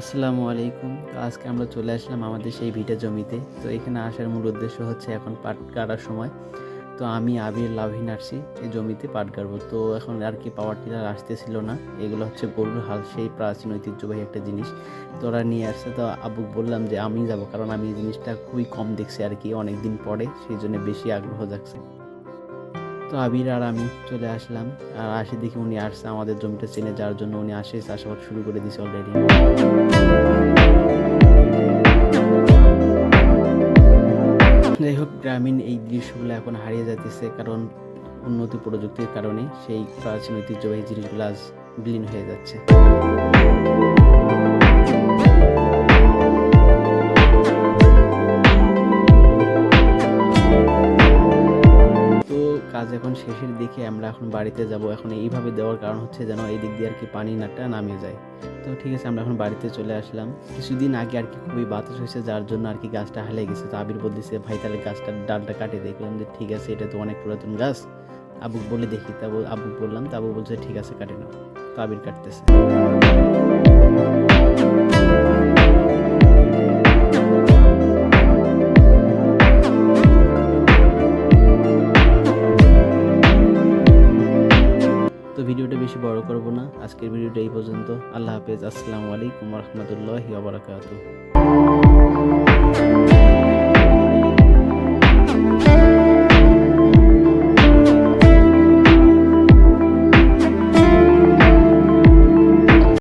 আসসালামু আলাইকুম। তো আজকে আমরা চলে আসলাম আমাদের সেই ভিটা জমিতে। তো এখানে আসার মূল উদ্দেশ্য হচ্ছে এখন পাট কাটার সময়। তো আমি, আবির, লাভিন আসছি এই জমিতে পাট কাটবো। তো এখন আর কি পাওয়ার টিলার আসতেছিল না। এগুলো হচ্ছে গরুর হাল, সেই প্রাচীন ঐতিহ্যবাহী একটা জিনিস। তো ওরা নিয়ে আসছে। তো আবু বললাম যে আমি যাব, কারণ আমি এই জিনিসটা খুবই কম দেখছি আর কি অনেক দিন পরে। সেই জন্য বেশি আগ্রহ জাগছে। তো আবির আর আমি চলে আসলাম। আর আসি দেখি উনি আসছে আমাদের জমিটা চেনে যাওয়ার জন্য উনি আসে, চাষাবাদ শুরু করে দিয়েছে অলরেডি যাই হোক, গ্রামীণ এই দৃশ্যগুলো এখন হারিয়ে যাইতেছে কারণ উন্নতি প্রযুক্তির কারণে, সেই প্রাচীন ঐতিহ্যবাহী জিনিসগুলো আজ বিলীন হয়ে যাচ্ছে। কাজ এখন শেষের দিকে, আমরা এখন বাড়িতে যাব। এখন এইভাবে দেওয়ার কারণ হচ্ছে যেন এই দিক দিয়ে আর কি পানি নাটা নামে যায়। তো ঠিক আছে, আমরা এখন বাড়িতে চলে আসলাম। কিছুদিন আগে আর কি খুবই বাতাস হয়েছে, যার জন্য আর কি গাছটা হালে গেছে। তো আবির বলতেছে, ভাই, তাহলে গাছটার ডালটা কাটে। দেখলাম যে, ঠিক আছে, এটা তো অনেক পুরাতন গাছ। আবুক বলে দেখি তা আবুক বললাম তা আবু বলছে, ঠিক আছে, কাটে না তো আবির কাটতেছে। ভিডিওটা বেশি বড় করব না। আজকের ভিডিওটা এই পর্যন্ত। আল্লাহ হাফেজ। আসসালামু আলাইকুম রহমতুল্লাহ ওবরাকাতুহ